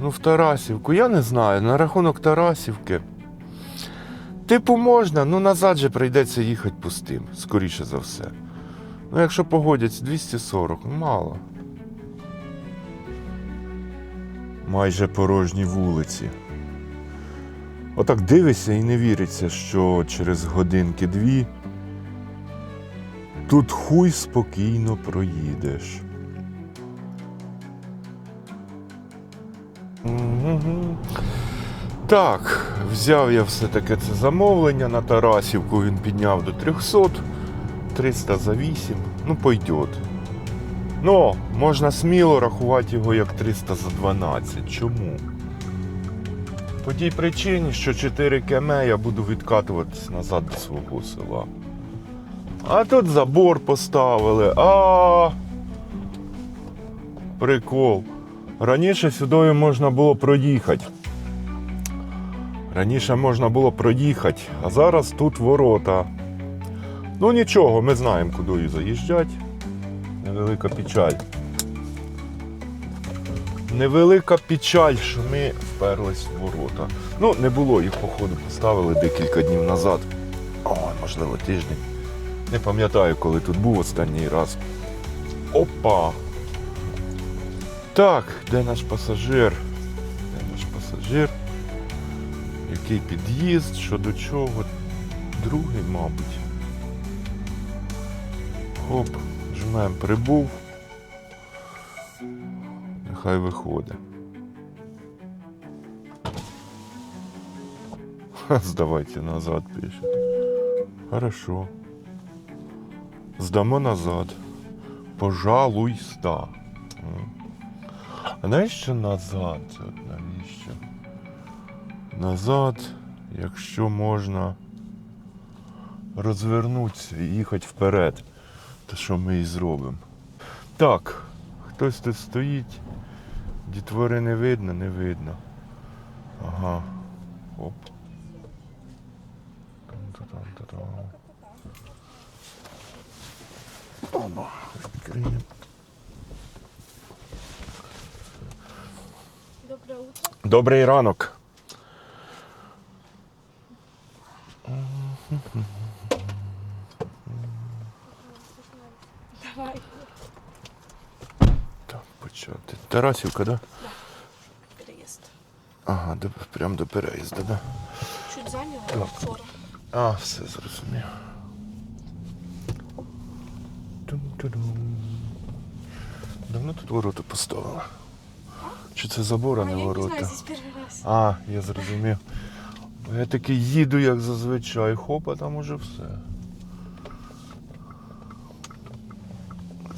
Ну, в Тарасівку, я не знаю. На рахунок Тарасівки. Типу можна, ну назад же прийдеться їхати пустим, скоріше за все. Ну, якщо погодяться, 240, ну мало. Майже порожні вулиці. Отак дивишся і не віриться, що через годинки-дві тут хуй спокійно проїдеш. Так, взяв я все-таки це замовлення на Тарасівку, він підняв до 300, 300 за 8, ну пойдет. Ну, можна сміло рахувати його як 300 за 12. Чому? По тій причині, що 4 км я буду відкатуватись назад до свого села. А тут забор поставили. А. Прикол. Раніше сюди можна було проїхати. Раніше можна було проїхати, а зараз тут ворота. Ну нічого, ми знаємо, куди заїжджати. Невелика печаль. Невелика печаль, що ми вперлись в ворота. Ну, не було їх, походу, поставили декілька днів назад. О, можливо, тиждень. Не пам'ятаю, коли тут був останній раз. Опа! Так, де наш пасажир? Де наш пасажир? Який під'їзд, що до чого? Другий, мабуть. Хоп, жмем прибув. Нехай виходить. Здавайте назад пишет. Хорошо. Здамо назад. Пожалуйста. А навіщо назад? Навіщо? Назад, якщо можна розвернутися і їхати вперед. То що ми і зробимо. Так, хтось тут стоїть. Дітвори не видно, не видно. Ага. Оп. Там-та-там-та-там. Оба. Відкриємо. Доброе утро. Добрий ранок. Давай. Так, почати. Тарасівка, да? Переезд. Ага, до, прям до переїзду, да? Чуть Так. вчора. А, все зрозумів. Давно тут ворота поставили? Чи це забор, а А, не я не ворота? знаю, здесь раз. А, я зрозумів. Я такий їду, як зазвичай, хоп, а там уже все.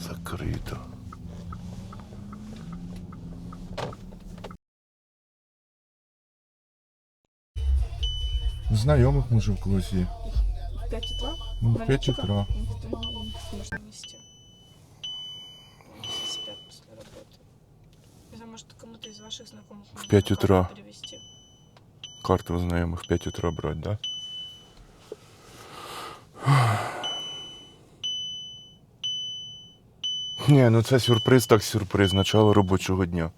Закрито. Знайомих може в когось є. В 5 утра? Ну, в На 5 утра. Может, кому-то из ваших знакомых можно 5 карту утра. перевести. Карту знайомих в 5 утра брати, да? Ні, ну це сюрприз, так сюрприз, начало робочого дня.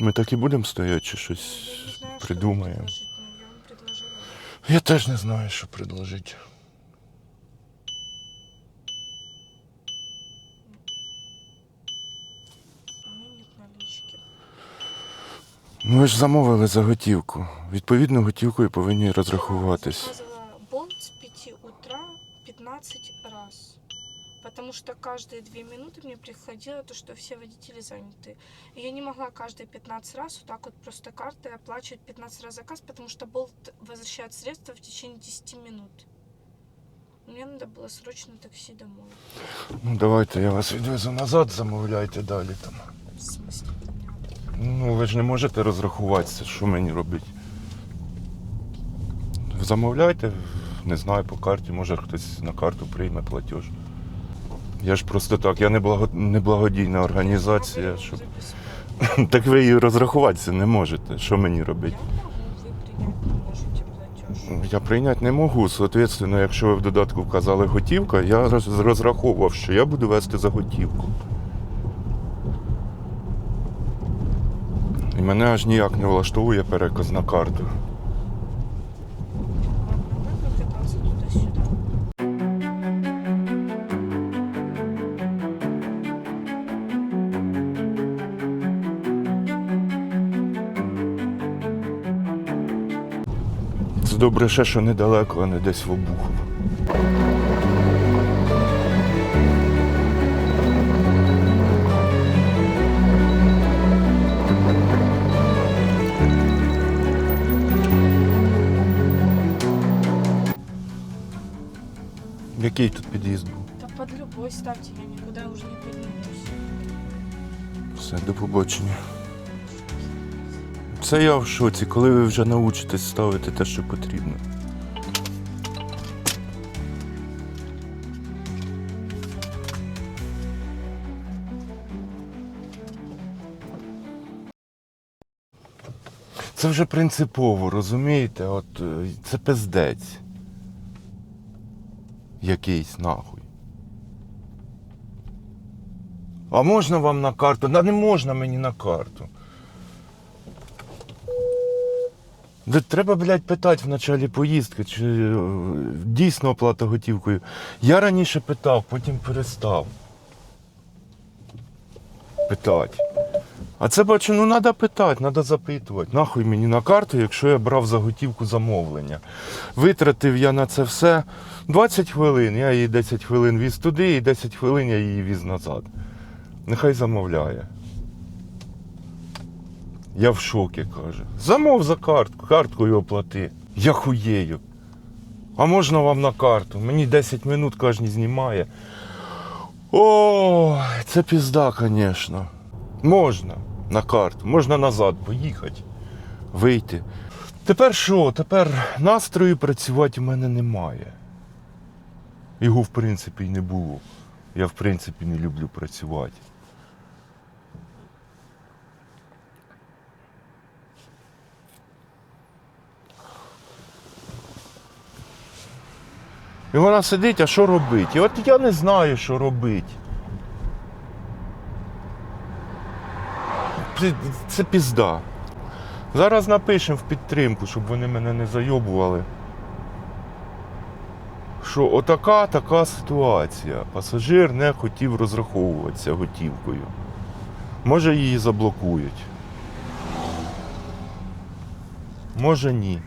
Ми так і будемо стояти чи щось Я не знаю, что придумаємо. я теж не знаю, що предложити. Ви ж замовили за готівку. Відповідно, готівкою повинні Я розрахуватись. болт с 5 утра 15 раз Потому что каждые 2 минуты мне приходило то, что все водители заняты. И я не могла каждые 15 раз вот так вот просто картой оплачивать 15 раз заказ, потому что болт возвращает средства в течение 10 минут. Мне надо было срочно такси домой. Ну, давайте я вас відвезу назад, замовляйте далі там. В смысле понятно. Ну, ви ж не можете розрахуватися, що мені робити. Замовляйте, не знаю, по карті, може хтось на карту прийме платеж. Я ж просто так, я не, благо... не благодійна А організація, вы щоб. записывайте. Так ви і розрахуватися не можете. Що мені робити? Я могу, вы принять не можете платеж. Я прийняти не можу. Соответственно, якщо ви в додатку вказали готівка, я роз- розраховував, що я буду вести за готівку. І мене аж ніяк не влаштовує переказ на карту. Добре ще, що недалеко, а не десь в Обухово. Який тут під'їзд був? Да под любой ставьте, я никуда уже не поднимусь. Все, до побачення. Це я в шоці, коли ви вже научитесь ставити те, що потрібно. Це вже принципово, розумієте? От е, це пиздець. Якийсь нахуй. А можна вам на карту? Да не можна мені на карту. Да треба, блядь, питати в началі поїздки, чи е, дійсно оплата готівкою. Я раніше питав, потім перестав. Питати. А це бачу, ну треба питати, треба запитувати. Нахуй мені на карту, якщо я брав за готівку замовлення. Витратив я на це все 20 хвилин, я її 10 хвилин віз туди і 10 хвилин я її віз назад. Нехай замовляє. Я в шокі, каже. Замов за картку, карткою оплати. Я хуєю. А можна вам на карту? Мені 10 минут кожен знімає. О, це пізда, звісно. Можна на карту, можна назад поїхати, вийти. Тепер що? Тепер настрою працювати у мене немає. Його, в принципі, й не було. Я, в принципі, не люблю працювати. І вона сидить, а що робить? І от я не знаю, що робити. Це пізда. Зараз напишемо в підтримку, щоб вони мене не зайобували. Що отака така ситуація. Пасажир не хотів розраховуватися готівкою. Може її заблокують. Може ні.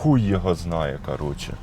Хуй його знає, коротше.